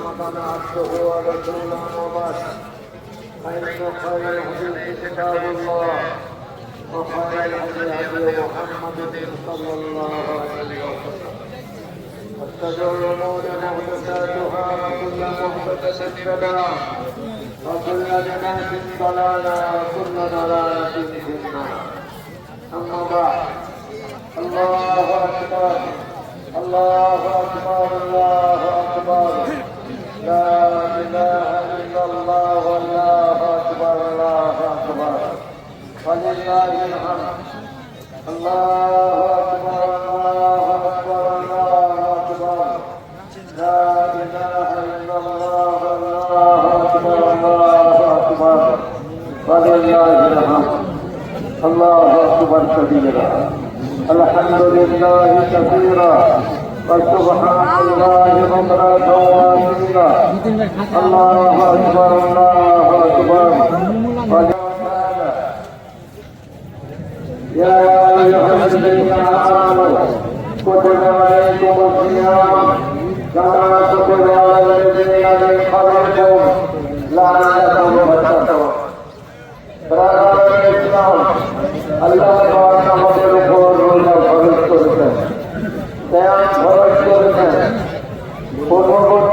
عبده ورسوله وبعد فإن خير الحديث كتاب الله وخير الهدي هدي محمد صلى الله عليه وسلم واتبعوا الأمور محدثاتها وكل محدثة بدعة وكل بدعة ضلالة وكل ضلالة في النار أما بعد الله أكبر الله أكبر الله أكبر لا إله إلا الله والله أكبر الله أكبر ولله الحمد الله أكبر الله أكبر الله أكبر لا إله إلا الله والله أكبر الله أكبر ولله الحمد الله أكبر كبيرا الحمد لله كثيرا وسبحان الله بكرة وأصيلا الله أكبر الله أكبر يا أيها الذين آمنوا كتب عليكم الصيام كما كتب على الذين من قبلكم لعلكم تتقون برادران الإسلام الله تعالى আমাদের উপর রোজা ফরজ করেছেন ত্যাগ ফরজ করেছেন উপভোগ